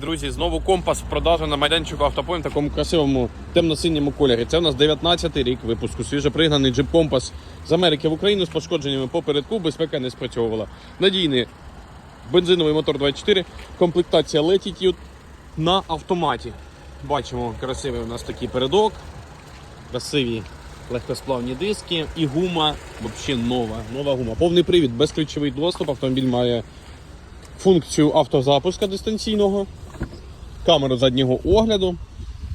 Друзі, знову компас в продажу на майданчику автопоінт в такому красивому темно-синьому кольорі. Це у нас 19-й рік випуску. Свіжопригнаний джип компас з Америки в Україну з пошкодженнями попередку, безпека не спрацьовувала. Надійний бензиновий мотор 24, комплектація Latitude на автоматі. Бачимо, красивий у нас такий передок, красиві легкосплавні диски і гума взагалі нова. Нова гума. Повний привід, безключовий доступ. Автомобіль має функцію автозапуска дистанційного, камеру заднього огляду.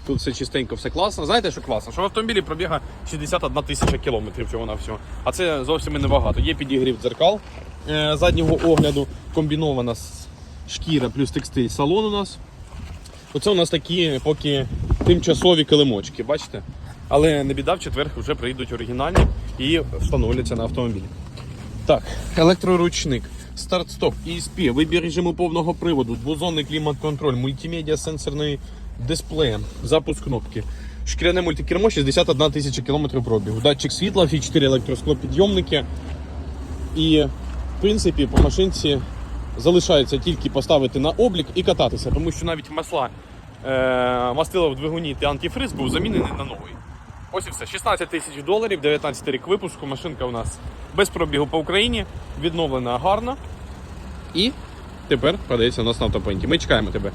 Тут все чистенько, все класно. Знаєте, що класно? Що в автомобілі пробіга 61 тисяча кілометрів всього на всього. А це зовсім і небагато. Є підігрів дзеркал е, заднього огляду, комбінована шкіра плюс текстиль салон у нас. Оце у нас такі поки тимчасові килимочки, бачите? Але не біда, в четвер вже прийдуть оригінальні і встановляться на автомобілі. Так, електроручник, старт-стоп, ESP, вибір режиму повного приводу, двозонний клімат-контроль, мультимедіа з сенсорною дисплеєм, запуск кнопки. Шкіряне мультикермо 61 тисяча кілометрів пробігу. Датчик світла, всі 4 електросклопідйомники. І, в принципі, по машинці залишається тільки поставити на облік і кататися, тому що навіть масла е, мастила в двигуні та антифриз був замінений на новий. Ось і все. 16 тисяч доларів, 19 рік випуску. Машинка у нас без пробігу по Україні, відновлена гарно. І тепер продається у нас на автопоінті. Ми чекаємо тебе.